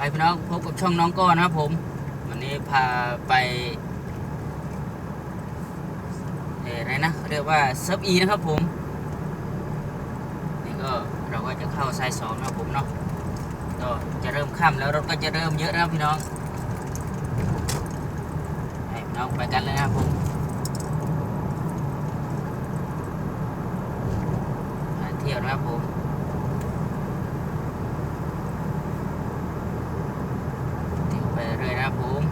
ไปพี่น้องพบกับช่องน้องก้อนะครับผม วันนี้พาไปเอ่ออะไรนะเรียกว่าเซิร์ฟอีนะครับผม นี่ก็เราก็จะเข้าสายสองนะครับผมเนาะก็จะเริ่มค่ำแล้วรถก็จะเริ่มเยอะนะครับพี่น้องให้พี่น้องไปกันเลยนะครับผมเที่ยวนะครับผม เที่ยวไปเรื่อยนะครับผม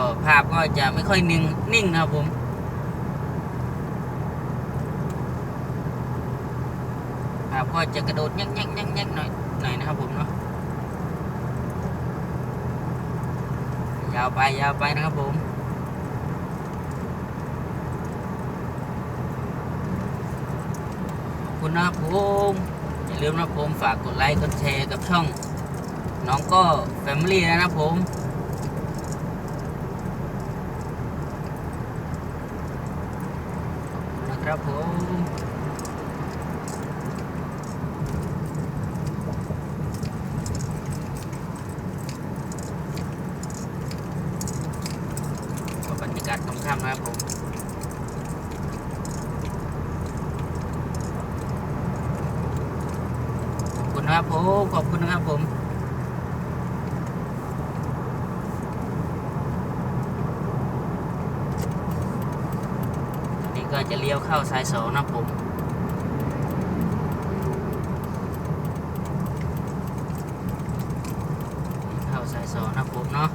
ก็ภาพก็จะไม่ค่อยนิ่งนิ่งนะครับผมภาพก็จะกระโดดยักยักยักยักหน่อยหน่อยนะครับผมเนาะยาวไปยาวไปนะครับผมคุณนะครับผมอย่าลืมนะผมฝากกดไลค์กดแชร์กับช่องน้องก็แฟมิลี่นะครับผม ขอบ คุณนะครับผมบรรยากาศค่ำๆนะครับผมขอบคุณนะครับผมขอบคุณนะครับผม ก็จะเลี้ยวเข้าสายสองนะผมเข้าสายสองนะผมเนาะ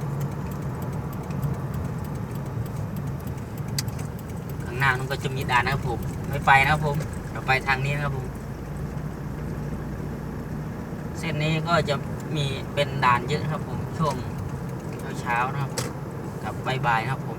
ข้างหน้านั้นก็จะมีด่านนะครับผมไม่ไปนะครับผมเราไปทางนี้นะครับผมเส้นนี้ก็จะมีเป็นด่านเยอะนะครับผมช่วงเช้าๆนะครับกับบ่ายๆนะครับผม